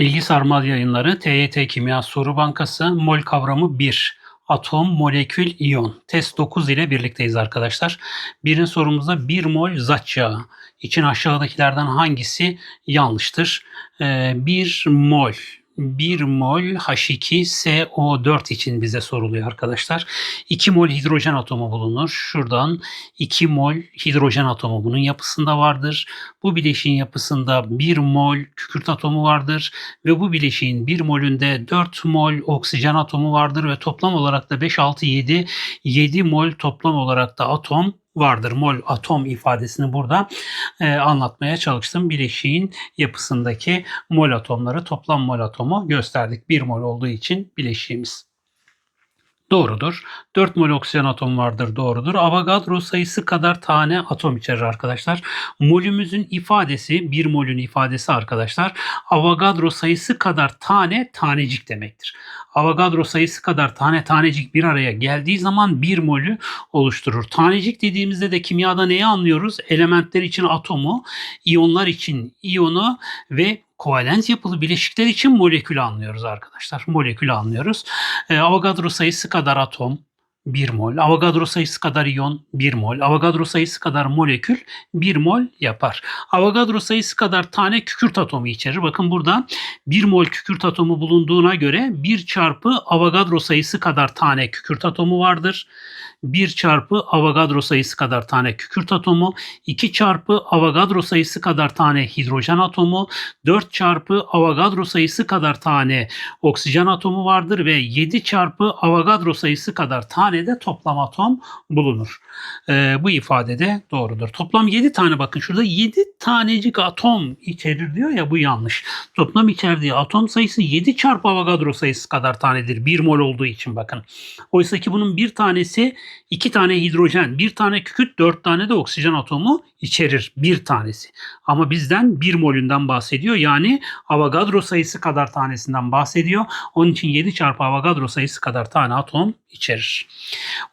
Bilgi Sarmal Yayınları TYT Kimya Soru Bankası Mol kavramı 1. Atom, molekül, iyon. Test 9 ile birlikteyiz arkadaşlar. Birin sorumuzda 1 mol zat yağı için aşağıdakilerden hangisi yanlıştır? Ee, 1 mol 1 mol H2SO4 için bize soruluyor arkadaşlar. 2 mol hidrojen atomu bulunur. Şuradan 2 mol hidrojen atomu bunun yapısında vardır. Bu bileşiğin yapısında 1 mol kükürt atomu vardır ve bu bileşiğin 1 molünde 4 mol oksijen atomu vardır ve toplam olarak da 5 6 7 7 mol toplam olarak da atom vardır. Mol atom ifadesini burada e, anlatmaya çalıştım. Bileşiğin yapısındaki mol atomları toplam mol atomu gösterdik. 1 mol olduğu için bileşiğimiz. Doğrudur. 4 mol oksijen atom vardır. Doğrudur. Avogadro sayısı kadar tane atom içerir arkadaşlar. Molümüzün ifadesi, 1 molün ifadesi arkadaşlar. Avogadro sayısı kadar tane tanecik demektir. Avogadro sayısı kadar tane tanecik bir araya geldiği zaman 1 molü oluşturur. Tanecik dediğimizde de kimyada neyi anlıyoruz? Elementler için atomu, iyonlar için iyonu ve kovalent yapılı bileşikler için molekülü anlıyoruz arkadaşlar. Molekülü anlıyoruz. E, Avogadro sayısı kadar atom 1 mol. Avogadro sayısı kadar iyon 1 mol. Avogadro sayısı kadar molekül 1 mol yapar. Avogadro sayısı kadar tane kükürt atomu içerir. Bakın burada 1 mol kükürt atomu bulunduğuna göre 1 çarpı Avogadro sayısı kadar tane kükürt atomu vardır. 1 çarpı Avogadro sayısı kadar tane kükürt atomu, 2 çarpı Avogadro sayısı kadar tane hidrojen atomu, 4 çarpı Avogadro sayısı kadar tane oksijen atomu vardır ve 7 çarpı Avogadro sayısı kadar tane de toplam atom bulunur. Ee, bu ifade de doğrudur. Toplam 7 tane bakın şurada 7 tanecik atom içerir diyor ya bu yanlış. Toplam içerdiği atom sayısı 7 çarpı Avogadro sayısı kadar tanedir. 1 mol olduğu için bakın. Oysa ki bunun bir tanesi 2 tane hidrojen, bir tane kükürt, 4 tane de oksijen atomu içerir bir tanesi. Ama bizden 1 molünden bahsediyor. Yani Avogadro sayısı kadar tanesinden bahsediyor. Onun için 7 çarpı Avogadro sayısı kadar tane atom içerir.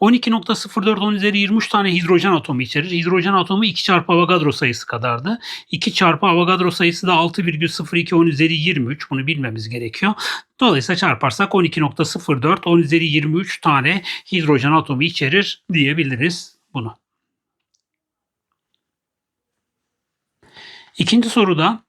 12.04 10 üzeri 23 tane hidrojen atomu içerir. Hidrojen atomu 2 çarpı Avogadro sayısı kadardı. 2 çarpı Avogadro sayısı da 6,02 10 üzeri 23. Bunu bilmemiz gerekiyor. Dolayısıyla çarparsak 12.04 10 üzeri 23 tane hidrojen atomu içerir diyebiliriz bunu. İkinci soruda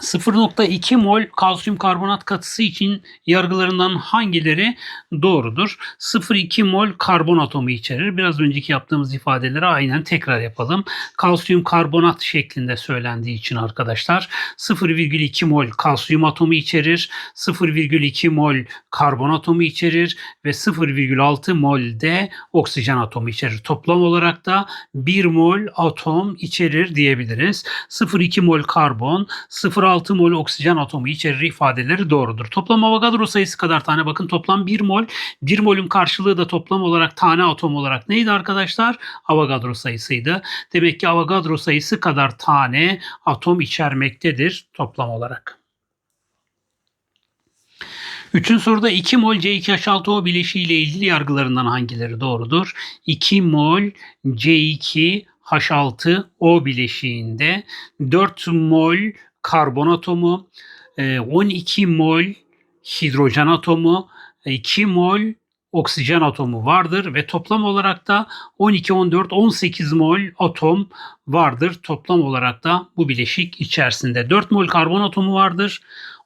0.2 mol kalsiyum karbonat katısı için yargılarından hangileri doğrudur? 0.2 mol karbon atomu içerir. Biraz önceki yaptığımız ifadeleri aynen tekrar yapalım. Kalsiyum karbonat şeklinde söylendiği için arkadaşlar 0,2 mol kalsiyum atomu içerir. 0,2 mol karbon atomu içerir ve 0,6 mol de oksijen atomu içerir. Toplam olarak da 1 mol atom içerir diyebiliriz. 0,2 mol karbon, 0 0,6 mol oksijen atomu içerir ifadeleri doğrudur. Toplam Avogadro sayısı kadar tane bakın toplam 1 mol. 1 molün karşılığı da toplam olarak tane atom olarak neydi arkadaşlar? Avogadro sayısıydı. Demek ki Avogadro sayısı kadar tane atom içermektedir toplam olarak. Üçüncü soruda 2 mol C2H6O bileşiği ile ilgili yargılarından hangileri doğrudur? 2 mol C2 H6O bileşiğinde 4 mol karbon atomu, 12 e, mol hidrojen atomu, 2 mol oksijen atomu vardır ve toplam olarak da 12, 14, 18 mol atom vardır. Toplam olarak da bu bileşik içerisinde 4 mol karbon atomu vardır.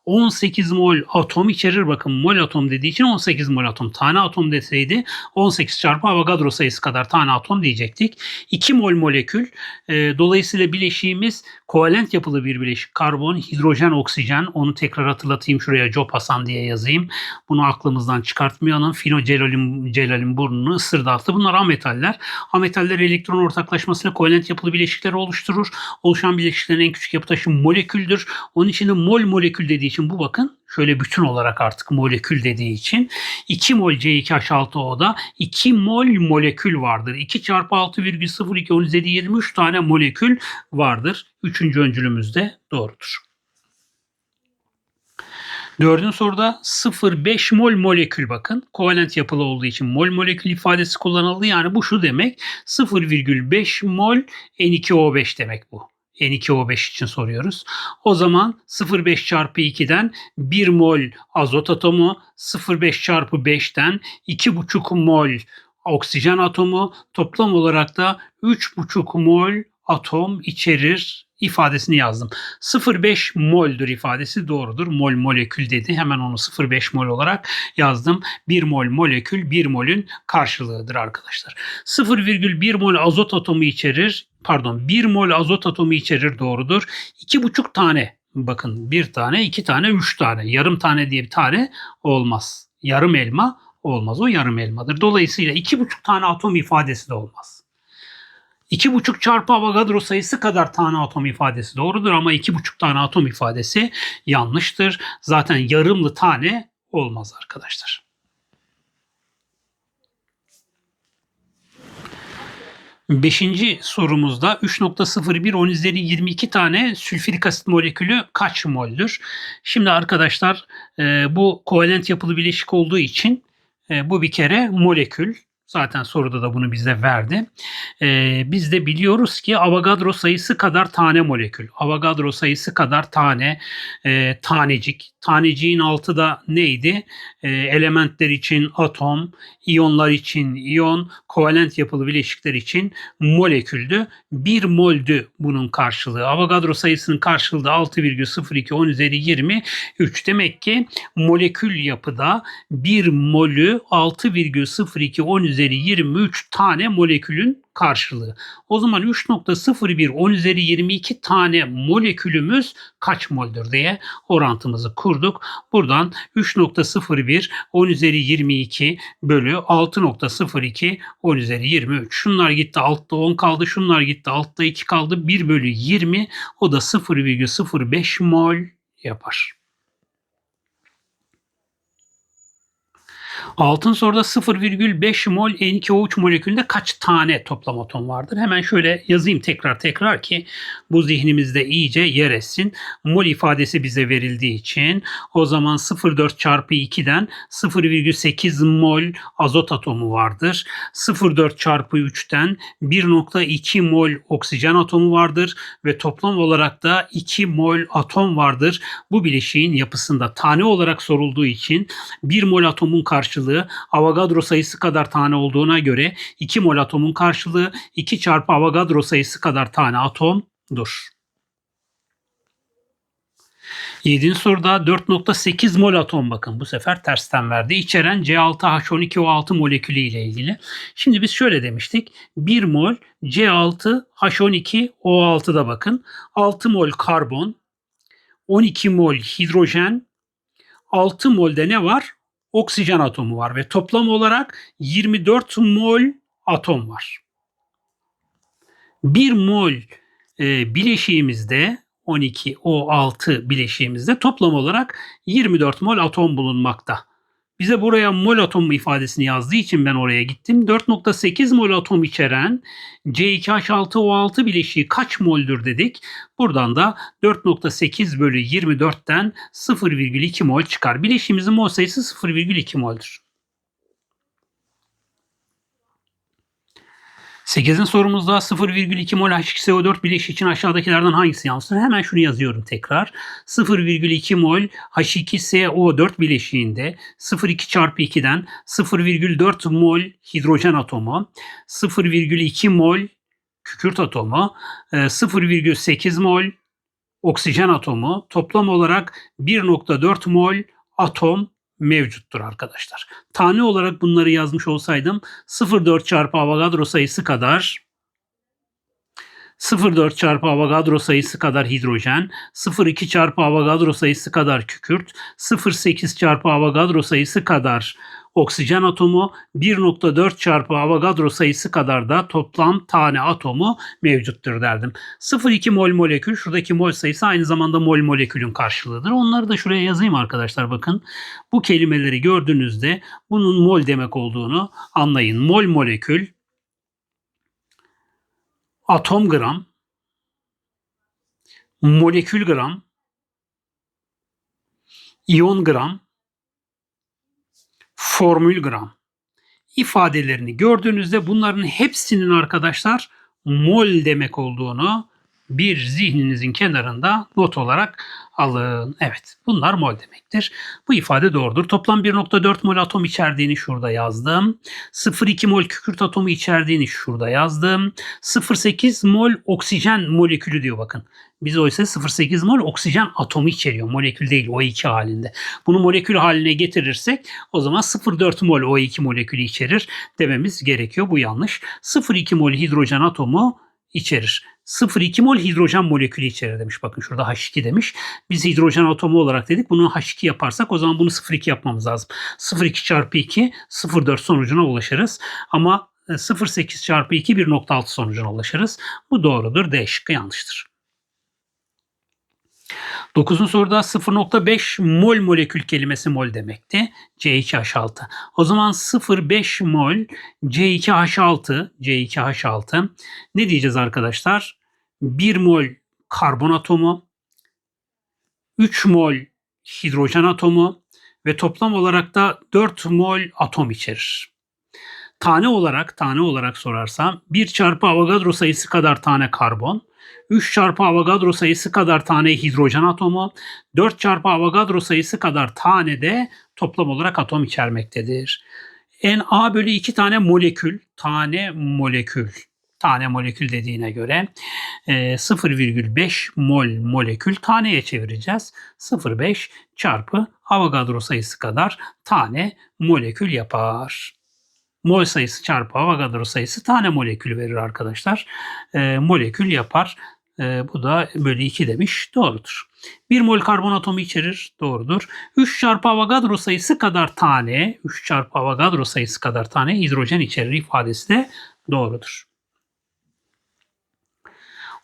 18 mol atom içerir. Bakın mol atom dediği için 18 mol atom. Tane atom deseydi 18 çarpı Avogadro sayısı kadar tane atom diyecektik. 2 mol molekül. E, dolayısıyla bileşiğimiz kovalent yapılı bir bileşik. Karbon, hidrojen, oksijen. Onu tekrar hatırlatayım şuraya Jopasan diye yazayım. Bunu aklımızdan çıkartmayalım. Fenocelalim celalin burnunu ısırdı attı. Bunlar ametaller. Ametaller elektron ortaklaşmasıyla kovalent yapılı bileşikleri oluşturur. Oluşan bileşiklerin en küçük yapı taşı moleküldür. Onun için de mol molekül dediği için bu bakın şöyle bütün olarak artık molekül dediği için 2 mol C2H6O'da 2 mol molekül vardır. 2 çarpı 6,02 10 üzeri 23 tane molekül vardır. Üçüncü öncülümüz de doğrudur. Dördüncü soruda 0,5 mol molekül bakın. Kovalent yapılı olduğu için mol molekül ifadesi kullanıldı. Yani bu şu demek 0,5 mol N2O5 demek bu. N2O5 için soruyoruz. O zaman 0,5 çarpı 2'den 1 mol azot atomu, 0,5 çarpı 5'ten 2,5 mol oksijen atomu, toplam olarak da 3,5 mol atom içerir ifadesini yazdım. 0,5 mol'dür ifadesi doğrudur. Mol molekül dedi. Hemen onu 0,5 mol olarak yazdım. 1 mol molekül 1 molün karşılığıdır arkadaşlar. 0,1 mol azot atomu içerir. Pardon 1 mol azot atomu içerir doğrudur. 2,5 tane bakın bir tane, iki tane, üç tane. Yarım tane diye bir tane olmaz. Yarım elma olmaz. O yarım elmadır. Dolayısıyla 2,5 tane atom ifadesi de olmaz. 2,5 çarpı Avogadro sayısı kadar tane atom ifadesi doğrudur ama 2,5 tane atom ifadesi yanlıştır. Zaten yarımlı tane olmaz arkadaşlar. Beşinci sorumuzda 3.01 10 üzeri 22 tane sülfürik asit molekülü kaç moldür? Şimdi arkadaşlar e, bu kovalent yapılı bileşik olduğu için e, bu bir kere molekül. Zaten soruda da bunu bize verdi. Ee, biz de biliyoruz ki Avogadro sayısı kadar tane molekül. Avogadro sayısı kadar tane e, tanecik. Taneciğin altı da neydi? E, elementler için atom, iyonlar için iyon, kovalent yapılı bileşikler için moleküldü. 1 moldü bunun karşılığı. Avogadro sayısının karşılığı 6,02 10 üzeri 23. Demek ki molekül yapıda 1 molü 6,02 10 üzeri 23 tane molekülün karşılığı. O zaman 3.01 10 üzeri 22 tane molekülümüz kaç moldür diye orantımızı kurduk. Buradan 3.01 10 üzeri 22 bölü 6.02 10 üzeri 23. Şunlar gitti altta 10 kaldı. Şunlar gitti altta 2 kaldı. 1 bölü 20 o da 0,05 mol yapar. Altın soruda 0,5 mol N2O3 molekülünde kaç tane toplam atom vardır? Hemen şöyle yazayım tekrar tekrar ki bu zihnimizde iyice yer etsin. Mol ifadesi bize verildiği için o zaman 0,4 çarpı 2'den 0,8 mol azot atomu vardır. 0,4 çarpı 3'ten 1,2 mol oksijen atomu vardır ve toplam olarak da 2 mol atom vardır. Bu bileşiğin yapısında tane olarak sorulduğu için 1 mol atomun karşılığı Avogadro sayısı kadar tane olduğuna göre 2 mol atomun karşılığı 2 çarpı Avogadro sayısı kadar tane atomdur. 7. soruda 4.8 mol atom bakın bu sefer tersten verdi. İçeren C6H12O6 molekülü ile ilgili. Şimdi biz şöyle demiştik. 1 mol C6H12O6'da bakın. 6 mol karbon, 12 mol hidrojen, 6 molde ne var? Oksijen atomu var ve toplam olarak 24 mol atom var. 1 mol e, bileşiğimizde 12O6 bileşiğimizde toplam olarak 24 mol atom bulunmakta. Bize buraya mol atom ifadesini yazdığı için ben oraya gittim. 4.8 mol atom içeren C2H6O6 bileşiği kaç moldür dedik. Buradan da 4.8 bölü 24'ten 0,2 mol çıkar. Bileşiğimizin mol sayısı 0,2 moldür. 8'in sorumuzda 0,2 mol H2SO4 bileşiği için aşağıdakilerden hangisi yansır? Hemen şunu yazıyorum tekrar. 0,2 mol H2SO4 bileşiğinde 0,2 çarpı 2'den 0,4 mol hidrojen atomu, 0,2 mol kükürt atomu, 0,8 mol oksijen atomu, toplam olarak 1,4 mol atom mevcuttur arkadaşlar. Tane olarak bunları yazmış olsaydım 0,4 çarpı Avogadro sayısı kadar 0,4 çarpı Avogadro sayısı kadar hidrojen, 0,2 çarpı Avogadro sayısı kadar kükürt, 0,8 çarpı Avogadro sayısı kadar oksijen atomu 1.4 çarpı Avogadro sayısı kadar da toplam tane atomu mevcuttur derdim. 0.2 mol molekül şuradaki mol sayısı aynı zamanda mol molekülün karşılığıdır. Onları da şuraya yazayım arkadaşlar bakın. Bu kelimeleri gördüğünüzde bunun mol demek olduğunu anlayın. Mol molekül atom gram molekül gram iyon gram formül gram. İfadelerini gördüğünüzde bunların hepsinin arkadaşlar mol demek olduğunu bir zihninizin kenarında not olarak alın. Evet bunlar mol demektir. Bu ifade doğrudur. Toplam 1.4 mol atom içerdiğini şurada yazdım. 0.2 mol kükürt atomu içerdiğini şurada yazdım. 0.8 mol oksijen molekülü diyor bakın. Biz oysa 0.8 mol oksijen atomu içeriyor. Molekül değil O2 halinde. Bunu molekül haline getirirsek o zaman 0.4 mol O2 molekülü içerir dememiz gerekiyor. Bu yanlış. 0.2 mol hidrojen atomu içerir. 0,2 mol hidrojen molekülü içerir demiş. Bakın şurada H2 demiş. Biz hidrojen atomu olarak dedik. Bunu H2 yaparsak o zaman bunu 0,2 yapmamız lazım. 0,2 çarpı 2 0,4 sonucuna ulaşırız. Ama 0,8 çarpı 2 1,6 sonucuna ulaşırız. Bu doğrudur. D şıkkı yanlıştır. 9. soruda 0.5 mol molekül kelimesi mol demekti. C2H6. O zaman 0.5 mol C2H6 C2H6 ne diyeceğiz arkadaşlar? 1 mol karbon atomu 3 mol hidrojen atomu ve toplam olarak da 4 mol atom içerir. Tane olarak tane olarak sorarsam 1 çarpı Avogadro sayısı kadar tane karbon, 3 çarpı Avogadro sayısı kadar tane hidrojen atomu, 4 çarpı Avogadro sayısı kadar tane de toplam olarak atom içermektedir. Na bölü 2 tane molekül, tane molekül, tane molekül dediğine göre 0,5 mol molekül taneye çevireceğiz. 0,5 çarpı Avogadro sayısı kadar tane molekül yapar mol sayısı çarpı Avogadro sayısı tane molekül verir arkadaşlar. E, molekül yapar. E, bu da bölü 2 demiş. Doğrudur. 1 mol karbon atomu içerir. Doğrudur. 3 çarpı Avogadro sayısı kadar tane, 3 çarpı Avogadro sayısı kadar tane hidrojen içerir ifadesi de doğrudur.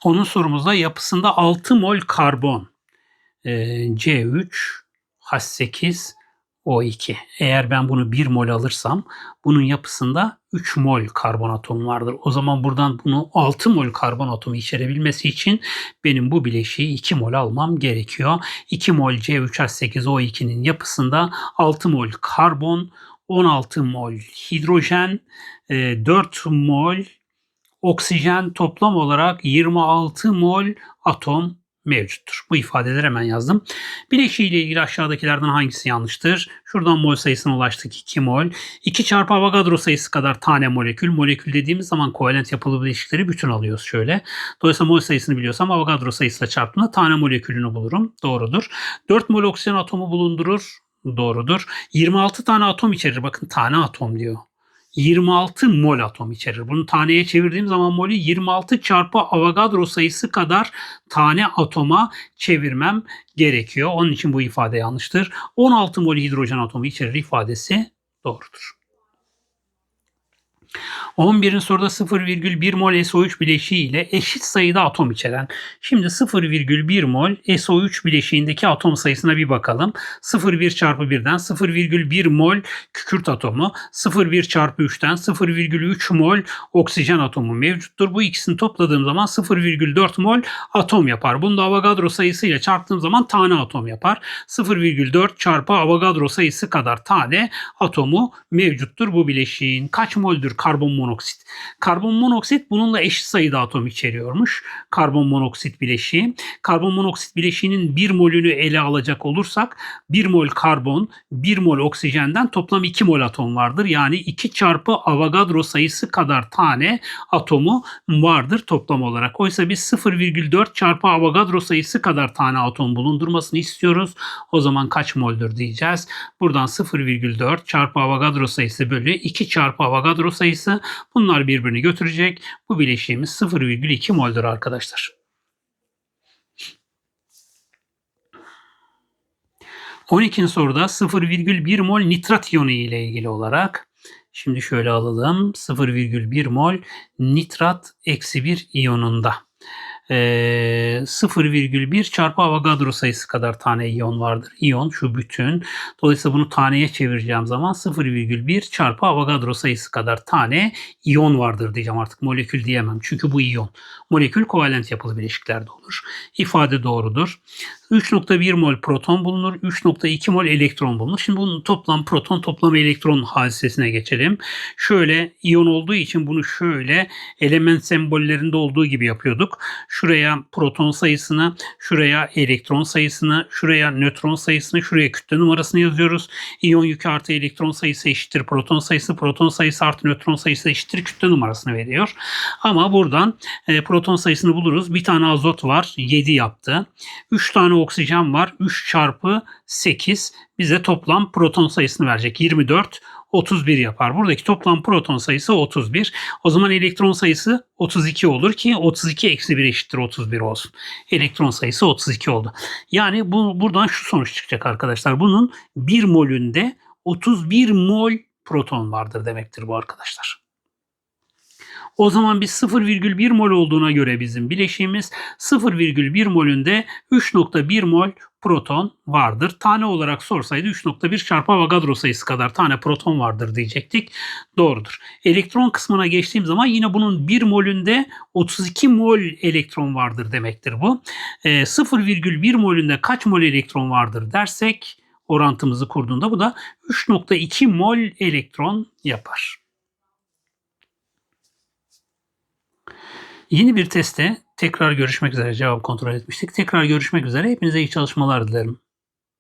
Onun sorumuzda yapısında 6 mol karbon, e, C3, H8, o2. Eğer ben bunu 1 mol alırsam bunun yapısında 3 mol karbon atomu vardır. O zaman buradan bunu 6 mol karbon atomu içerebilmesi için benim bu bileşiği 2 mol almam gerekiyor. 2 mol C3H8O2'nin yapısında 6 mol karbon, 16 mol hidrojen, 4 e, mol oksijen toplam olarak 26 mol atom mevcuttur. Bu ifadeleri hemen yazdım. Bileşiği ile ilgili aşağıdakilerden hangisi yanlıştır? Şuradan mol sayısına ulaştık 2 mol. 2 çarpı Avogadro sayısı kadar tane molekül. Molekül dediğimiz zaman kovalent yapılı bileşikleri bütün alıyoruz şöyle. Dolayısıyla mol sayısını biliyorsam Avogadro sayısıyla çarptığımda tane molekülünü bulurum. Doğrudur. 4 mol oksijen atomu bulundurur. Doğrudur. 26 tane atom içerir. Bakın tane atom diyor. 26 mol atom içerir. Bunu taneye çevirdiğim zaman molü 26 çarpı Avogadro sayısı kadar tane atoma çevirmem gerekiyor. Onun için bu ifade yanlıştır. 16 mol hidrojen atomu içerir ifadesi doğrudur. 11'in soruda 0,1 mol SO3 bileşiği ile eşit sayıda atom içeren. Şimdi 0,1 mol SO3 bileşiğindeki atom sayısına bir bakalım. 0,1 çarpı 1'den 0,1 mol kükürt atomu, 0,1 çarpı 3'ten 0,3 mol oksijen atomu mevcuttur. Bu ikisini topladığım zaman 0,4 mol atom yapar. Bunu da Avogadro sayısıyla çarptığım zaman tane atom yapar. 0,4 çarpı Avogadro sayısı kadar tane atomu mevcuttur bu bileşiğin. Kaç moldür karbon monoksit. Karbon monoksit bununla eşit sayıda atom içeriyormuş. Karbon monoksit bileşiği. Karbon monoksit bileşiğinin 1 molünü ele alacak olursak 1 mol karbon, 1 mol oksijenden toplam 2 mol atom vardır. Yani 2 çarpı Avogadro sayısı kadar tane atomu vardır toplam olarak. Oysa biz 0,4 çarpı Avogadro sayısı kadar tane atom bulundurmasını istiyoruz. O zaman kaç moldür diyeceğiz. Buradan 0,4 çarpı Avogadro sayısı bölü 2 çarpı Avogadro sayısı bunlar birbirini götürecek. Bu bileşiğimiz 0,2 mol'dur arkadaşlar. 12. soruda 0,1 mol nitrat iyonu ile ilgili olarak şimdi şöyle alalım 0,1 mol nitrat eksi 1 iyonunda e, ee, 0,1 çarpı Avogadro sayısı kadar tane iyon vardır. İyon şu bütün. Dolayısıyla bunu taneye çevireceğim zaman 0,1 çarpı Avogadro sayısı kadar tane iyon vardır diyeceğim artık. Molekül diyemem. Çünkü bu iyon. Molekül kovalent yapılı bileşiklerde olur. İfade doğrudur. 3.1 mol proton bulunur. 3.2 mol elektron bulunur. Şimdi bunun toplam proton toplam elektron hadisesine geçelim. Şöyle iyon olduğu için bunu şöyle element sembollerinde olduğu gibi yapıyorduk şuraya proton sayısını, şuraya elektron sayısını, şuraya nötron sayısını, şuraya kütle numarasını yazıyoruz. İyon yükü artı elektron sayısı eşittir proton sayısı, proton sayısı artı nötron sayısı eşittir kütle numarasını veriyor. Ama buradan e, proton sayısını buluruz. Bir tane azot var 7 yaptı. 3 tane oksijen var 3 çarpı 8 bize toplam proton sayısını verecek. 24 31 yapar. Buradaki toplam proton sayısı 31. O zaman elektron sayısı 32 olur ki 32 eksi 1 eşittir 31 olsun. Elektron sayısı 32 oldu. Yani bu buradan şu sonuç çıkacak arkadaşlar. Bunun 1 molünde 31 mol proton vardır demektir bu arkadaşlar. O zaman biz 0,1 mol olduğuna göre bizim bileşiğimiz 0,1 molünde 3,1 mol proton vardır. Tane olarak sorsaydı 3,1 çarpı Avogadro sayısı kadar tane proton vardır diyecektik. Doğrudur. Elektron kısmına geçtiğim zaman yine bunun 1 molünde 32 mol elektron vardır demektir bu. E, 0,1 molünde kaç mol elektron vardır dersek orantımızı kurduğunda bu da 3,2 mol elektron yapar. Yeni bir testte tekrar görüşmek üzere cevap kontrol etmiştik. Tekrar görüşmek üzere. Hepinize iyi çalışmalar dilerim.